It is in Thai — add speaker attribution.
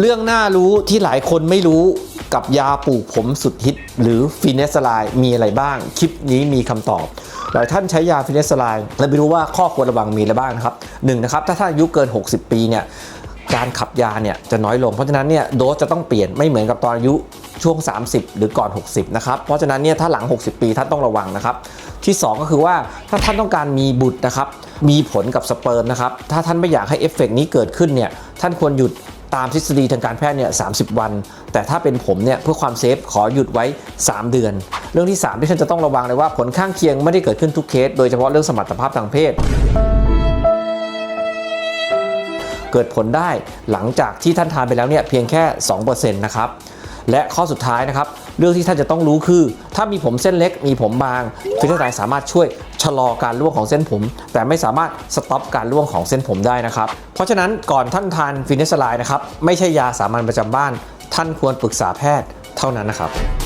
Speaker 1: เรื่องน่ารู้ที่หลายคนไม่รู้กับยาปลูกผมสุดฮิต หรือฟินเนสไลน์มีอะไรบ้าง คลิปนี้มีคำตอบ หลายท่านใช้ยาฟินเนสไลน์และไม่รู้ว่าข้อควรระวังมีอะไรบ้างนะครับหนึ่งนะครับ ถ้าท่านอายุเกิน 60 ปีเนี่ยการขับยาเนี่ยจะน้อยลง เพราะฉะนั้นเนี่ยโดสจะต้องเปลี่ยนไม่เหมือนกับตอนอายุช่วง 30 หรือก่อน 60 นะครับ เพราะฉะนั้นเนี่ยถ้าหลัง 60 ปีท่านต้องระวังนะครับ ที่ 2 ก็คือว่าถ้าท่านต้องการมีบุตรนะครับ มีผลกับสเปิร์มนะครับ ถ้าท่านไม่อยากให้เอฟเฟกต์นี้เกิดขึ้นเนี่ยท่านควรหยุด ตามทฤษฎีทางการแพทย์เนี่ยสาวัน แต่ถ้าเป็นผมเนี่ยเพื่อความเซฟขอหยุดไว้ 3 เดือน เรื่องที่ 3 ที่ฉันจะต้องระวังเลยว่าผลข้างเคียงไม่ได้เกิดขึ้นทุกเคส โดยเฉพาะเรื่องสมรรถภาพทางเพศเกิดผลได้หลังจากที่ท่านทานไปแล้วเนี่ยเพียงแค่ 2%นะครับ และข้อสุดท้ายนะครับ เรื่องที่ท่านจะต้องรู้คือ ถ้ามีผมเส้นเล็กมีผมบางฟิลเตอร์ไสามารถช่วยชะลอการร่วงของเส้นผม แต่ไม่สามารถสต็อปการร่วงของเส้นผมได้นะครับ เพราะฉะนั้นก่อนท่านทานฟินเนสไลน์นะครับไม่ใช่ยาสามัญประจำบ้าน ท่านควรปรึกษาแพทย์เท่านั้นนะครับ